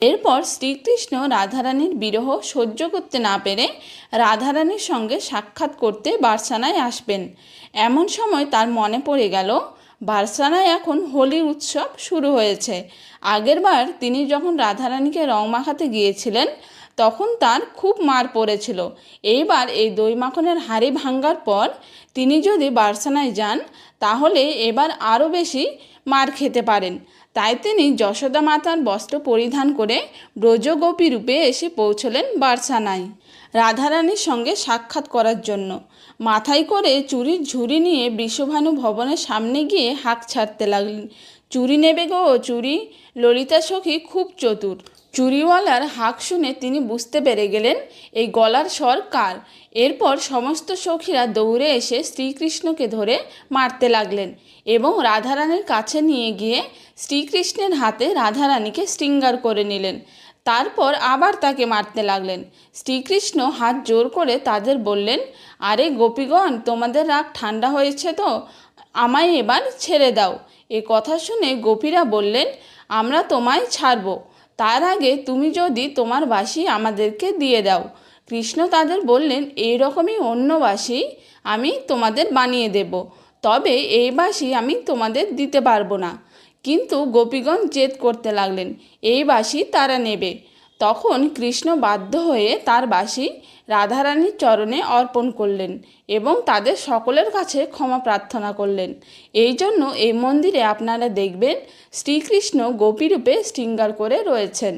এরপর শ্রীকৃষ্ণ রাধারানীর বিরহ সহ্য করতে না পেরে রাধারানীর সঙ্গে সাক্ষাৎ করতে বার্সানায় আসবেন। এমন সময় তার মনে পড়ে গেল, বার্সানায় এখন হোলি উৎসব শুরু হয়েছে। আগেরবার তিনি যখন রাধারানীকে রং মাখাতে গিয়েছিলেন তখন তার খুব মার পড়েছিল। এইবার এই দই মাখনের হাড়ি ভাঙ্গার পর তিনি যদি বার্সানায় যান, তাহলে এবার আরও বেশি মার খেতে পারেন। তাই তিনি যশোদা মাতার বস্ত্র পরিধান করে ব্রজগোপী রূপে এসে পৌঁছলেন বার্সানায়। রাধারানীর সঙ্গে সাক্ষাৎ করার জন্য। মাথায় করে চুরির ঝুড়ি নিয়ে বৃষভানু ভবনের সামনে গিয়ে হাঁক ছাড়তে লাগলেন। চুরি নেবে গো চুরি। ললিতা সখী খুব চতুর। চুরিওয়ালার হাঁক শুনে তিনি বুঝতে পেরে গেলেন, এই গলার স্বর কার? এরপর সমস্ত সখীরা দৌড়ে এসে শ্রীকৃষ্ণকে ধরে মারতে লাগলেন এবং রাধারানীর কাছে নিয়ে গিয়ে শ্রীকৃষ্ণের হাতে রাধারানীকে শৃঙ্গার করে নিলেন। তারপর আবার তাকে মারতে লাগলেন। শ্রীকৃষ্ণ হাত জোর করে তাদের বললেন, আরে গোপীগণ, তোমাদের রাগ ঠান্ডা হয়েছে তো? আমায় এবার ছেড়ে দাও। এ কথা শুনে গোপীরা বললেন, আমরা তোমায় ছাড়ব। তার আগে তুমি যদি তোমার বাসি আমাদেরকে দিয়ে দাও। কৃষ্ণ তাদের বললেন, এই রকমই অন্য বাসি আমি তোমাদের বানিয়ে দেব। তবে এই বাসি আমি তোমাদের দিতে পারব না। কিন্তু গোপীগণ জেদ করতে লাগলেন, এই বাসি তারা নেবে। তখন কৃষ্ণ বাধ্য হয়ে তার বাসি রাধারানীর চরণে অর্পণ করলেন এবং তাদের সকলের কাছে ক্ষমা প্রার্থনা করলেন। এই জন্য এই মন্দিরে আপনারা দেখবেন শ্রীকৃষ্ণ গোপীরূপে শৃঙ্গার করে রয়েছেন।